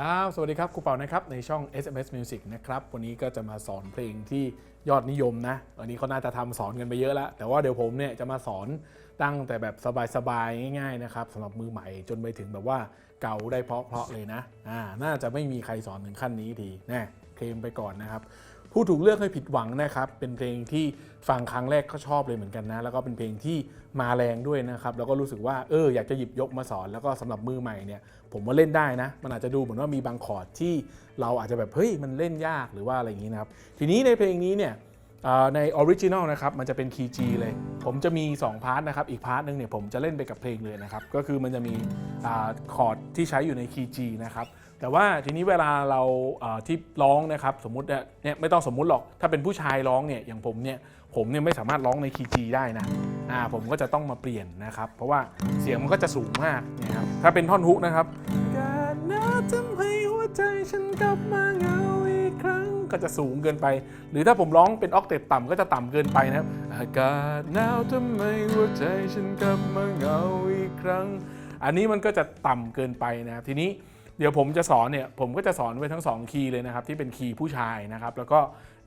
ครับ สวัสดีครับครูเป่านะครับ ในช่อง SMS Music นะครับ วันนี้ก็จะมาสอนเพลงที่ยอดนิยมนะวันนี้เขาน่าจะทำสอนกันไปเยอะแล้ว แต่ว่าเดี๋ยวผมเนี่ยจะมาสอนตั้งแต่แบบสบายๆ ง่ายๆ นะครับสำหรับมือใหม่จนไปถึงแบบว่าเก่าได้เพราะๆเลยนะ อ่า น่าจะไม่มีใครสอนถึงขั้นนี้ทีแน่เคลมไปก่อนนะครับ ผู้ถูกเลือกให้ผิดหวังนะครับ เป็นเพลงที่ฟังครั้งแรกก็ชอบเลยเหมือนกันนะ แล้วก็เป็นเพลงที่มาแรงด้วยนะครับ แล้วก็รู้สึกว่าเอออยากจะหยิบยกมาสอน แล้วก็สำหรับมือใหม่เนี่ย ผมว่าเล่นได้นะ มันอาจจะดูเหมือนว่ามีบางคอร์ดที่เราอาจจะแบบเฮ้ยมันเล่นยากหรือว่าอะไรอย่างนี้นะครับ ทีนี้ในเพลงนี้เนี่ยในออริจินอลนะครับมันจะเป็นคีย์ G เลย ผมจะมี 2 พาร์ทนะครับ อีกพาร์ทหนึงเนี่ยผมจะเล่นไปกับเพลงเลยนะครับ ก็คือมันจะมีอคอร์ดที่ใช้อยู่ในคีย์ G นะครับ แต่ว่าทีนี้เวลาเราเอ่อที่ร้องนะครับสมมติเนี่ยเนี่ยไม่ต้องสมมุติหรอกถ้าเป็นผู้ชายร้องเนี่ยอย่างผมเนี่ยผมเนี่ยไม่สามารถร้องในคีย์ G ได้นะอ่าผมก็จะต้องมาเปลี่ยนนะครับ เพราะว่าเสียงมันก็จะสูงมากเนี่ยครับถ้าเป็นท่อนฮุกนะครับการนะทำให้หัวใจฉันกลับมาเหงาอีกครั้งก็จะสูงเกินไป หรือถ้าผมร้องเป็นออกเตปต่ำก็จะต่ำเกินไปนะครับอากาศหนาวทำไมหัวใจฉันกลับมาเหงาอีกครั้ง อันนี้มันก็จะต่ำเกินไปนะครับทีนี้ เดี๋ยวผมจะสอนเนี่ยผมก็จะสอนไว้ทั้ง 2 คีย์เลยนะครับที่เป็นคีย์ผู้ชายนะครับแล้วก็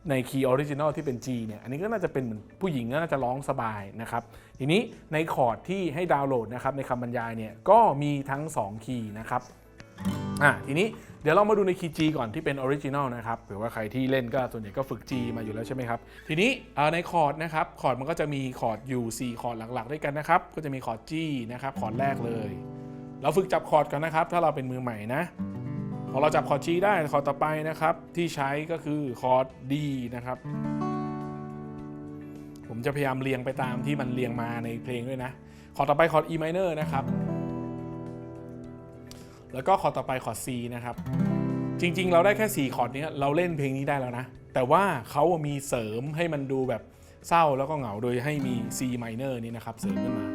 ในคีย์ออริจินอลที่เป็น G เนี่ยอันนี้ก็น่าจะเป็นเหมือนผู้หญิงก็น่าจะร้องสบายนะครับทีนี้ในคอร์ดที่ให้ดาวน์โหลดนะครับในคำบรรยายเนี่ยก็มีทั้ง 2 คีย์นะครับอะทีนี้เดี๋ยวเรามาดูในคีย์ G ก่อนที่เป็นออริจินอลนะครับเผื่อว่าใครที่เล่นก็ส่วนใหญ่ก็ฝึก G มาอยู่แล้วใช่ไหมครับ ทีนี้ในคอร์ดนะครับคอร์ดมันก็จะมีคอร์ดอยู่ 4 คอร์ดหลักๆ ด้วยกันนะครับก็จะมีคอร์ด G นะครับคอร์ดแรกเลย เราฝึกจับคอร์ดกันนะครับ ถ้าเราเป็นมือใหม่นะ พอเราจับคอร์ด G ได้คอร์ดต่อไปนะครับ ที่ใช้ก็คือคอร์ด D นะครับ ผมจะพยายามเรียงไปตามที่มันเรียงมาในเพลงด้วยนะ คอร์ดต่อไปคอร์ด E minor นะครับ แล้วก็คอร์ดต่อไปคอร์ด C นะครับ จริง ๆ เราได้แค่ 4 คอร์ดนี้เราเล่นเพลงนี้ได้แล้วนะ แต่ว่าเขามีเสริมให้มันดูแบบเศร้าแล้วก็เหงาโดยให้มี C minor นี่นะครับเสริมขึ้นมา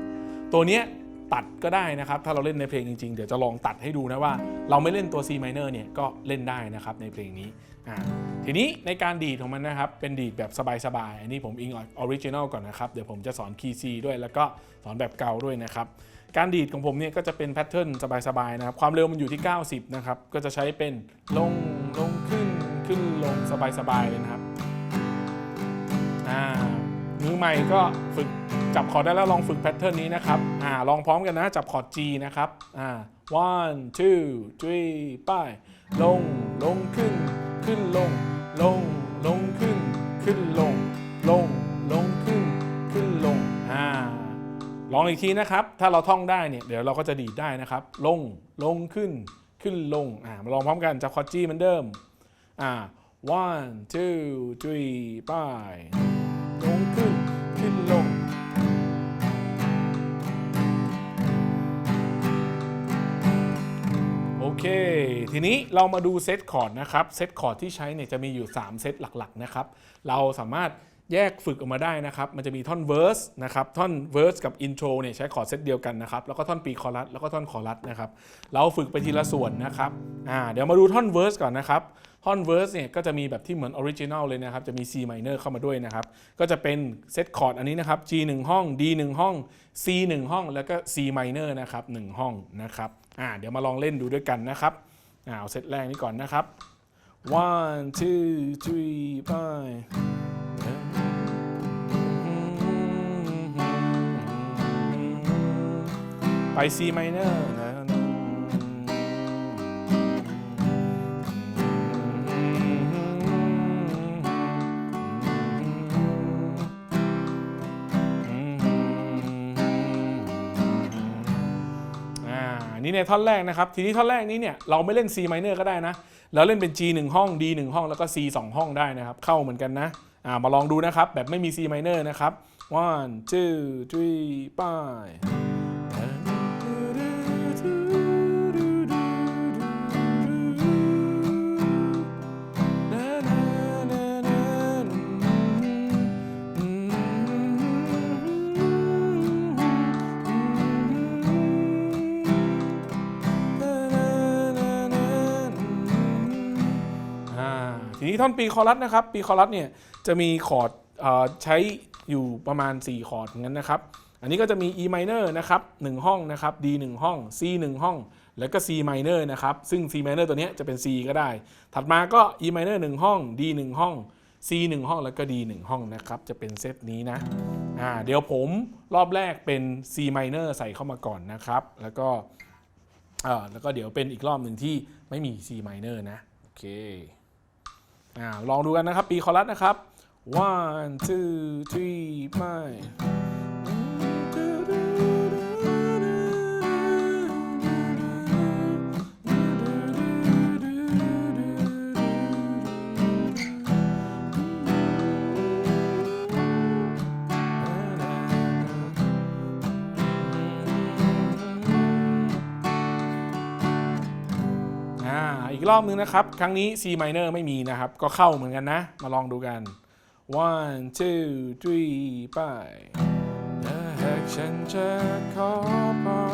ตัวเนี้ย ตัดก็ได้นะครับ ถ้าเราเล่นในเพลงจริงๆ เดี๋ยวจะลองตัดให้ดูนะว่า เราไม่เล่นตัว C minor เนี่ยก็เล่นได้นะครับในเพลงนี้อ่าทีนี้ในการดีดของมันนะครับ เป็นดีดแบบสบายๆ อันนี้ผมอิงออริจินอลก่อนนะครับ เดี๋ยวผมจะสอนคีย์ C ด้วยแล้วก็สอนแบบเก่าด้วยนะครับ การดีดของผมเนี่ยก็จะเป็นแพทเทิร์นสบายๆนะครับ ความเร็วมันอยู่ที่ 90 นะครับ ก็จะใช้เป็นลงลงขึ้นขึ้นลงสบายๆเลยนะครับอ่ามือใหม่ก็ฝึก จับคอร์ดได้แล้วลองฝึกแพทเทิร์นนี้นะครับอ่าลองพร้อมกันนะ จับคอร์ด G นะครับอ่า one two three ไป้ายลงลงขึ้น ขึ้นลง ลงลงขึ้น ขึ้นลง ลงลงขึ้น ขึ้นลงอ่าลองอีกทีนะครับ ถ้าเราท่องได้เนี่ยเดี๋ยวเราก็จะดีดได้นะครับ ลงลงขึ้น ขึ้นลงอ่ามาลองพร้อมกันจับคอร์ด G เหมือนเดิมอ่า one two three ไป้ายลงขึ้น ขึ้นลง เค ทีนี้เรามาดูเซตคอร์ดนะครับ เซตคอร์ดที่ใช้เนี่ยจะมีอยู่ 3 เซตหลักๆนะครับ เราสามารถแยกฝึกออกมาได้นะครับ มันจะมีท่อนเว r ร์สนะครับ ท่อนเว r ร์สกับอินโทรเนี่ยใช้คอร์ดเซตเดียวกันนะครับ แล้วก็ท่อนปีคอรัสแล้วก็ท่อนคอรัสนะครับ เราฝึกไปทีละส่วนนะครับ อ่า เดี๋ยวมาดูท่อนเว r ร์สก่อนนะครับ ท่อนเว r ร์สเนี่ยก็จะมีแบบที่เหมือนออริจินอลเลยนะครับ จะมี C minor เข้ามาด้วยนะครับ ก็จะเป็นเซตคอร์ดอันนี้นะครับ G 1ห้อง D 1ห้อง C 1ห้อง แล้วก็ C minor นะครับ1ห้องนะครับ อ่าเดี๋ยวมาลองเล่นดูด้วยกันนะครับอ่าเอาเซตแรกนี้ก่อนนะครับ one two three five ไป C minor นะ นี่ในท่อนแรกนะครับ ทีนี้ท่อนแรกนี้เนี่ยเราไม่เล่น C minor ก็ได้นะ เราเล่นเป็น G 1ห้อง D 1ห้องแล้วก็ C 2ห้องได้นะครับ เข้าเหมือนกันนะอ่ามาลองดูนะครับ แบบไม่มี C minor นะครับ one two three five นี้ท่อนปีคอรัสนะครับ ปีคอรัสเนี่ยจะมีคอร์ดใช้อยู่ประมาณ 4 คอร์ดงั้นนะครับ อันนี้ก็จะมี E minor นะครับ1ห้องนะครับ D 1ห้อง C 1ห้อง แล้วก็ C minor นะครับ ซึ่ง C minor ตัวนี้จะเป็น C ก็ได้ ถัดมาก็ E minor 1ห้อง D 1ห้อง C 1ห้องแล้วก็ D 1ห้องนะครับ จะเป็นเซตนี้นะอ่าเดี๋ยวผมรอบแรกเป็น C minor ใส่เข้ามาก่อนนะครับ แล้วก็อ่าแล้วก็เดี๋ยวเป็นอีกรอบหนึ่งที่ไม่มี C minor นะ โอเค อ่าลองดูกันนะครับ ปีคอรัสนะครับ one two three ไป อีกรอบนึงนะครับ ครั้งนี้ C minor ไม่มีนะครับ ก็เข้าเหมือนกันนะ มาลองดูกัน one two three ไปถ้าหากฉันจะขอพรเธอ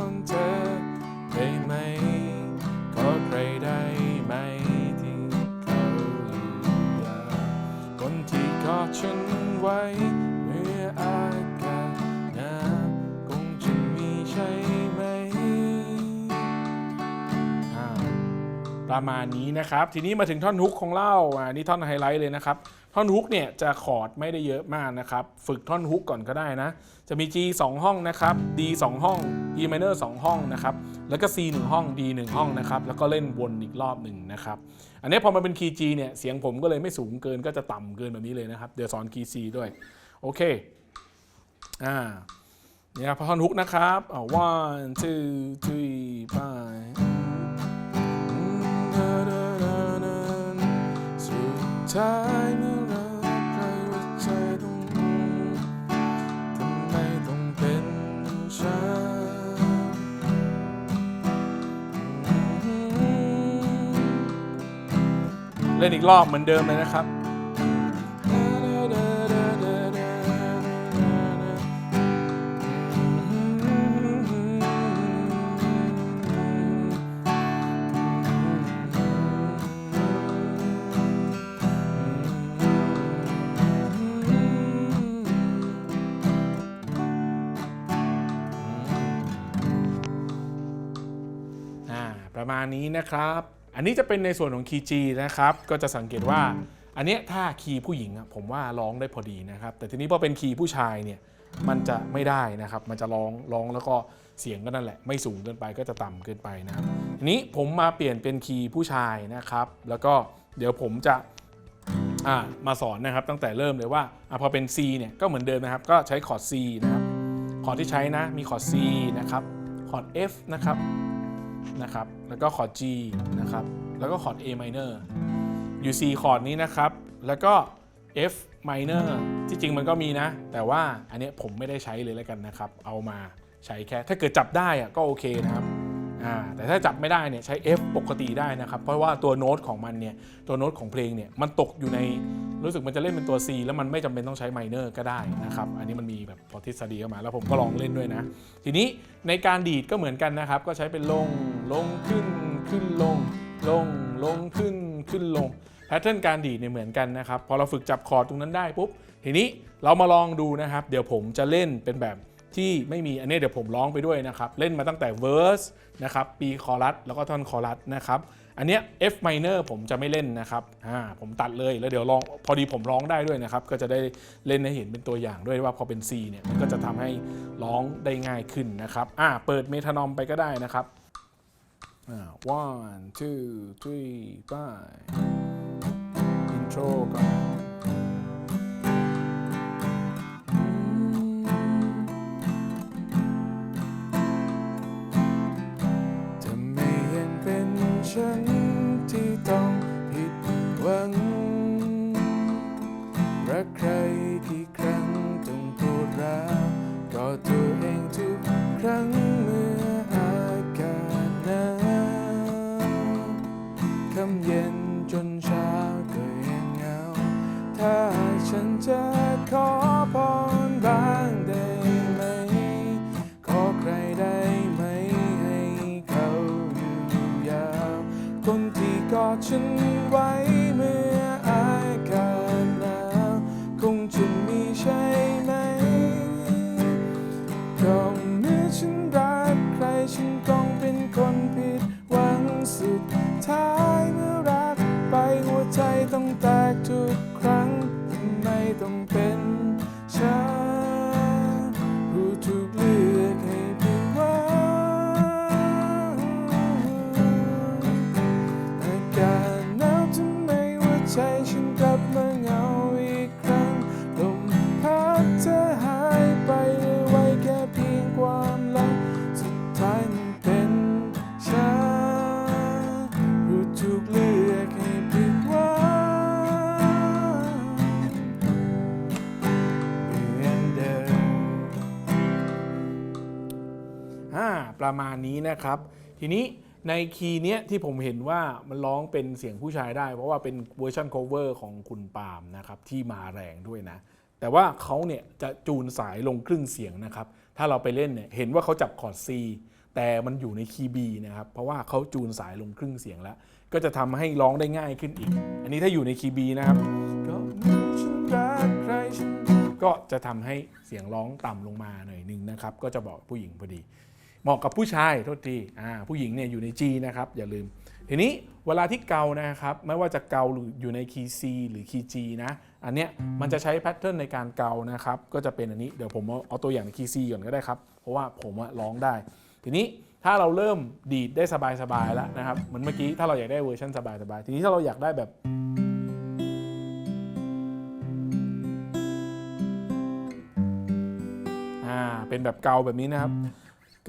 ประมาณนี้นะครับ ทีนี้มาถึงท่อนฮุกของเราอ่านี่ท่อนไฮไลท์เลยนะครับ ท่อนฮุกเนี่ยจะคอร์ดไม่ได้เยอะมากนะครับ ฝึกท่อนฮุกก่อนก็ได้นะ จะมี G 2 ห้องนะครับ D 2 ห้อง E minor 2 ห้องนะครับ แล้วก็ C 1 ห้อง D 1 ห้องนะครับ แล้วก็เล่นวนอีกรอบหนึ่งนะครับ อันนี้พอมันเป็นคีย์ G เนี่ย เสียงผมก็เลยไม่สูงเกินก็จะต่ำเกินแบบนี้เลยนะครับ เดี๋ยวสอนคีย์ C ด้วย โอเค อ่านี่ครับท่อนฮุกนะครับอ่า one two three five ท้ายเมื่อเราใครว่าใจต้องทำไมต้องเป็นฉันเล่นอีกรอบเหมือนเดิมเลยนะครับ มาณนี้นะครับ อันนี้จะเป็นในส่วนของคีย์ G นะครับ ก็จะสังเกตว่า อันนี้ถ้าคีย์ผู้หญิงผมว่าร้องได้พอดีนะครับ แต่ทีนี้พอเป็นคีย์ผู้ชายเนี่ยมันจะไม่ได้นะครับ มันจะร้องร้องแล้วก็เสียงก็นั่นแหละ ไม่สูงเกินไปก็จะต่ำเกินไปนะครับทีนี้ผมมาเปลี่ยนเป็นคีย์ผู้ชายนะครับ แล้วก็เดี๋ยวผมจะมาสอนนะครับตั้งแต่เริ่มเลยว่าอพอเป็น C เนี่ยก็เหมือนเดิมนะครับ ก็ใช้คอร์ด C นะครับคอร์ดที่ใช้นะมีคอร์ด C นะครับคอร์ด F นะครับ นะครับ แล้วก็คอร์ด G นะครับ แล้วก็คอร์ด A minor อยู่ C คอร์ดนี้นะครับ แล้วก็ F minor ที่จริงมันก็มีนะ แต่ว่าอันนี้ผมไม่ได้ใช้เลยแล้วกันนะครับ เอามาใช้แค่ ถ้าเกิดจับได้อะก็โอเคนะครับอ่าแต่ถ้าจับไม่ได้เนี่ยใช้ F ปกติได้นะครับ เพราะว่าตัวโน้ตของมันเนี่ยตัวโน้ตของเพลงเนี่ยมันตกอยู่ใน รู้สึกมันจะเล่นเป็นตัว C แล้วมันไม่จำเป็นต้องใช้ไมเนอร์ก็ได้นะครับ อันนี้มันมีแบบพอทฤษฎีเข้ามา แล้วผมก็ลองเล่นด้วยนะ ทีนี้ในการดีดก็เหมือนกันนะครับ ก็ใช้เป็นลง ลงขึ้น ขึ้นลง ลง ลงขึ้น ขึ้นลง แพทเทิร์นการดีดเนี่ยเหมือนกันนะครับ พอเราฝึกจับคอร์ดตรงนั้นได้ปุ๊บ ทีนี้เรามาลองดูนะครับ เดี๋ยวผมจะเล่นเป็นแบบที่ไม่มีอันนี้เดี๋ยวผมร้องไปด้วยนะครับ เล่นมาตั้งแต่ verse นะครับ ปีคอรัส แล้วก็ท่อนคอรัสนะครับ อันเนี้ย F minor ผมจะไม่เล่นนะครับอ่าผมตัดเลยแล้วเดี๋ยวลองพอดีผมร้องได้ด้วยนะครับ ก็จะได้เล่นให้เห็นเป็นตัวอย่างด้วยว่าพอเป็น C เนี่ยมันก็จะทำให้ร้องได้ง่ายขึ้นนะครับอ่าเปิดเมทานอมไปก็ได้นะครับอ่า one two three five intro ก่อน ฉันที่ต้องผิดหวัง รักใครกี่ครั้งต้องพูดรักก็ตัวเองทุกครั้งเมื่ออากาศหนาวคำเย็นจนเช้าก็ยังเหงา ถ้าฉันจะ อดฉันไว้ นี้นะครับ ทีนี้ในคีย์เนี้ยที่ผมเห็นว่ามันร้องเป็นเสียงผู้ชายได้ เพราะว่าเป็นเวอร์ชัน cover ของคุณปาล์มนะครับที่มาแรงด้วยนะ แต่ว่าเขาเนี่ยจะจูนสายลงครึ่งเสียงนะครับ ถ้าเราไปเล่นเนี่ยเห็นว่าเขาจับคอร์ด C แต่มันอยู่ในคีย์ B นะครับ เพราะว่าเขาจูนสายลงครึ่งเสียงแล้ว ก็จะทำให้ร้องได้ง่ายขึ้นอีก อันนี้ถ้าอยู่ในคีย์ B นะครับ ก็จะทำให้เสียงร้องต่ำลงมาหน่อยหนึงนะครับ ก็จะบอกผู้หญิงพอดี เหมาะกับผู้ชายโทษทีผู้หญิงเนี่ยอยู่ใน G นะครับอย่าลืม ทีนี้เวลาที่เกานะครับไม่ว่าจะเกาหรืออยู่ในคีย์ C หรือคีย์ G นะอันเนี้ยมันจะใช้แพทเทิร์นในการเกานะครับก็จะเป็นอันนี้เดี๋ยวผมเอาตัวอย่างในคีย์ C ก่อนก็ได้ครับเพราะว่าผมร้องได้ ทีนี้ถ้าเราเริ่มดีดได้สบายๆแล้วนะครับเหมือนเมื่อกี้ถ้าเราอยากได้เวอร์ชันสบายๆทีนี้ถ้าเราอยากได้แบบอ่าเป็นแบบเกาแบบนี้นะครับ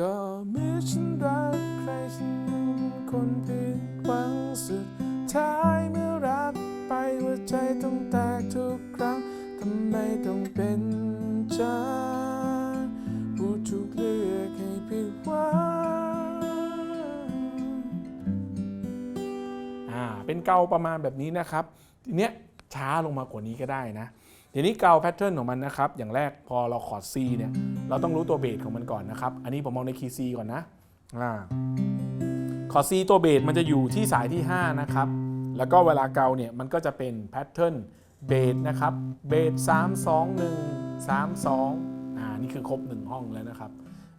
ก็เมื่อฉันรักใครฉันนั้นคนผิดหวังสุดท้ายเมื่อรักไปหัวใจต้องแตกทุกครั้งทำไมต้องเป็นฉันผู้ถูกเลือกให้ผิดหวังอ่าเป็นเกาประมาณแบบนี้นะครับ ทีเนี้ยช้าลงมากว่านี้ก็ได้นะ ทีนี้เกาแพทเทิร์นของมันนะครับ อย่างแรกพอเราคอร์ด C เนี่ยเราต้องรู้ตัวเบสของมันก่อนนะครับ อันนี้ผมมองในคีย์ C ก่อนนะอ่าคอร์ด C ตัวเบสมันจะอยู่ที่สายที่ 5 นะครับ แล้วก็เวลาเกาเนี่ยมันก็จะเป็นแพทเทิร์นเบสนะครับเบส3 2 1 3 2อ่านี่คือครบ 1 ห้องแล้วนะครับ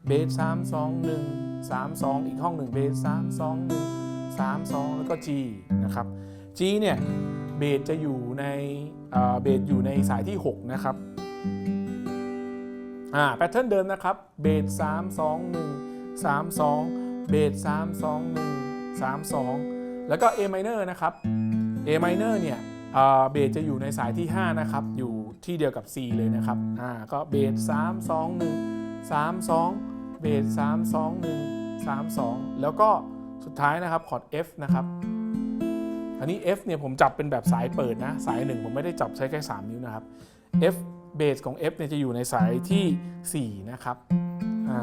เบส3 2 1 3 2อีกห้องหนึ่งเบส3 2 1 3 2แล้วก็ G นะครับ G เนี่ยเบสจะอยู่ใน เบสอยู่ในสายที่ 6 นะครับอ่าแพทเทิร์นเดิมนะครับ เบส3 2 1 3 2เบส3 2 1 3 2แล้วก็ A minor นะครับ A minor เนี่ยเบสจะอยู่ในสายที่ 5 นะครับ อยู่ที่เดียวกับ C เลยนะครับอ่าก็เบส3 2 1 3 2เบส3 2 1 3 2แล้วก็สุดท้ายนะครับคอร์ด F นะครับ อันนี้ F เนี่ยผมจับเป็นแบบสายเปิดนะ สายหนึ่งผมไม่ได้จับใช้แค่ 3 นิ้วนะครับ F เบสของ F เนี่ยจะอยู่ในสายที่ 4 นะครับอ่า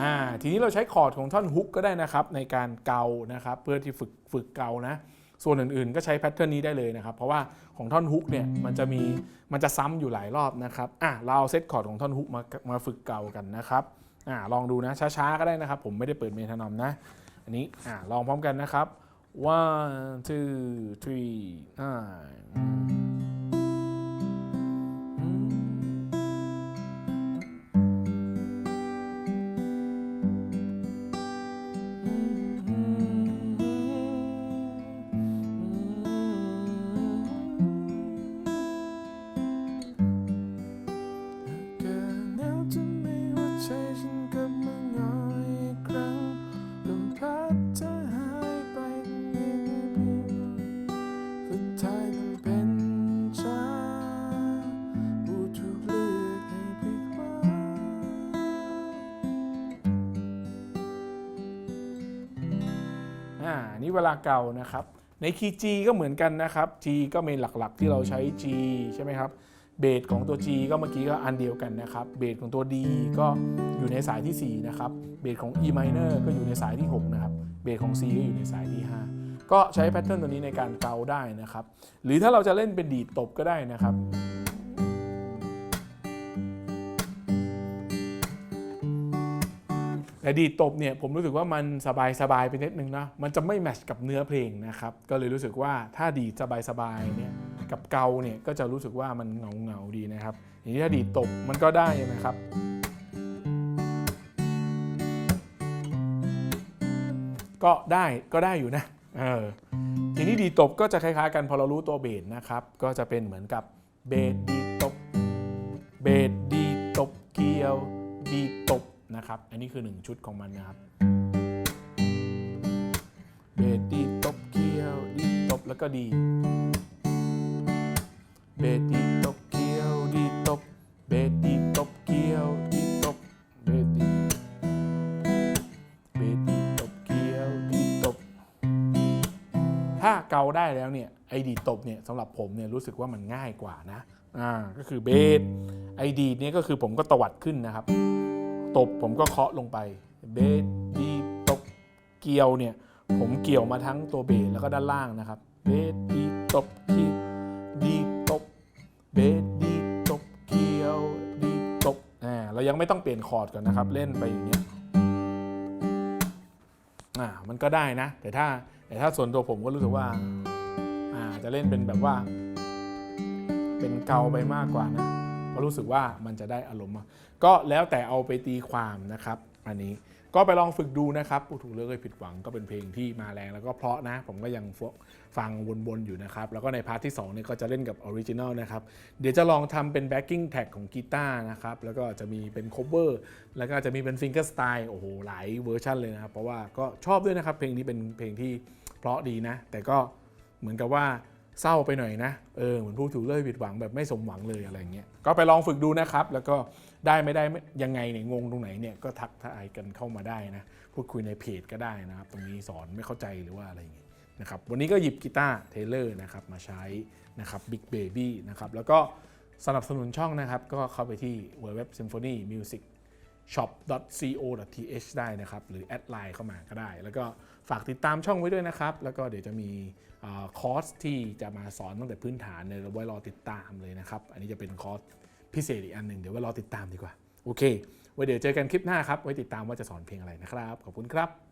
อ่าทีนี้เราใช้คอร์ดของท่อนฮุกก็ได้นะครับ ในการเกานะครับ เพื่อที่ฝึกฝึกเกานะ ส่วนอื่นๆ ก็ใช้แพทเทิร์นนี้ได้เลยนะครับ เพราะว่าของท่อนฮุกเนี่ยมันจะมีมันจะซ้ำอยู่หลายรอบนะครับอะเราเอาเซตคอร์ดของท่อนฮุกมามาฝึกเกากันนะครับอ่าลองดูนะช้าๆก็ได้นะครับ ผมไม่ได้เปิดเมทานอมนะ อันนี้อ่าลองพร้อมกันนะครับ one two three อ่ เวลาเก่านะครับ ในคีย์ G ก็เหมือนกันนะครับ G ก็เมนหลักๆ ที่เราใช้ G ใช่ไหมครับเบสของตัว G ก็เมื่อกี้ก็อันเดียวกันนะครับ เบสของตัว D ก็อยู่ในสายที่ 4 นะครับ เบสของ E minor ก็อยู่ในสายที่ 6 นะครับ เบสของ C ก็อยู่ในสายที่ 5 ก็ใช้แพทเทิร์นตัวนี้ในการเกาได้นะครับ หรือถ้าเราจะเล่นเป็นดีดตบก็ได้นะครับ แต่ดีตบเนี่ยผมรู้สึกว่ามันสบายๆไปนิดนึงนะมันจะไม่แมทช์กับเนื้อเพลงนะครับก็เลยรู้สึกว่าถ้าดีดสบายเนี่ยกับเกาเนี่ยก็จะรู้สึกว่ามันเงาๆดีนะครับอย่างนี้ถ้าดีตบมันก็ได้นะครับก็ได้ก็ได้อยู่นะเออทีนี้ดีตบก็จะคล้ายๆกันพอเรารู้ตัวเบสนะครับ ก็จะเป็นเหมือนกับเบสดีตบเบสดีตบเกียว ดีตบ นะครับ อันนี้คือ 1 ชุดของมันนะครับเบสดีตบเกี่ยวดีตบแล้วก็ดีเบสดีตบเกี่ยวดีตบเบสดีตบเกี่ยวดีตบเบสดีเบสดีตบเกี่ยวดีตบ ถ้าเกาได้แล้วเนี่ยไอดีตบเนี่ยสำหรับผมเนี่ยรู้สึกว่ามันง่ายกว่านะอ่าก็คือเบสไอดีเนี่ยก็คือผมก็ตวัดขึ้นนะครับ ตบผมก็เคาะลงไปเบสดีตบเกี่ยวเนี่ยผมเกี่ยวมาทั้งตัวเบสแล้วก็ด้านล่างนะครับเบสดีตบคีดีตบเบสดีตบเกี่ยวดีตบอ่าเรายังไม่ต้องเปลี่ยนคอร์ดก่อนนะครับ เล่นไปอย่างเงี้ยอ่ามันก็ได้นะ แต่ถ้าแต่ถ้าส่วนตัวผมก็รู้สึกว่าอ่าจะเล่นเป็นแบบว่า เป็นเกาไปมากกว่านะ รู้สึกว่ามันจะได้อารมณ์ก็แล้วแต่เอาไปตีความนะครับ อันนี้ก็ไปลองฝึกดูนะครับถูกเลือกให้ผิดหวังก็เป็นเพลงที่มาแรงแล้วก็เพราะนะ ผมก็ยังฟังวนๆอยู่นะครับ แล้วก็ในพาร์ทที่2เนี่ยก็จะเล่นกับออริจินอลนะครับ เดี๋ยวจะลองทำเป็นแบ็กกิ้งแท็กของกีตาร์นะครับ แล้วก็จะมีเป็นโคเวอร์แล้วก็จะมีเป็นฟิงเกอร์สไตล์โอ้โหหลายเวอร์ชันเลยนะครับ เพราะว่าก็ชอบด้วยนะครับ เพลงนี้เป็นเพลงที่เพราะดีนะ แต่ก็เหมือนกับว่า เศร้าไปหน่อยนะ เออเหมือนผู้ถูกเลิกผิดหวังแบบไม่สมหวังเลยอะไรเงี้ย ก็ไปลองฝึกดูนะครับ แล้วก็ได้ไม่ได้ยังไงเนี่ยงงตรงไหนเนี่ยก็ทักทายกันเข้ามาได้นะพูดคุยในเพจก็ได้นะครับ ตรงนี้สอนไม่เข้าใจหรือว่าอะไรเงี้ยนะครับ วันนี้ก็หยิบกีตาร์เทเลอร์นะครับมาใช้นะครับ Big Baby นะครับ แล้วก็สนับสนุนช่องนะครับ ก็เข้าไปที่ w w w symphony music shop.co.th ได้นะครับ หรือแอดไลน์เข้ามาก็ได้ แล้วก็ฝากติดตามช่องไว้ด้วยนะครับ แล้วก็เดี๋ยวจะมีอคอร์สที่จะมาสอนตั้งแต่พื้นฐานเลยไว้รอติดตามเลยนะครับ อันนี้จะเป็นคอร์สพิเศษอีกอันหนึ่งเดี๋ยวไว้รอติดตามดีกว่า โอเค ไว้เดี๋ยวเจอกันคลิปหน้าครับ ไว้ติดตามว่าจะสอนเพลงอะไรนะครับ ขอบคุณครับ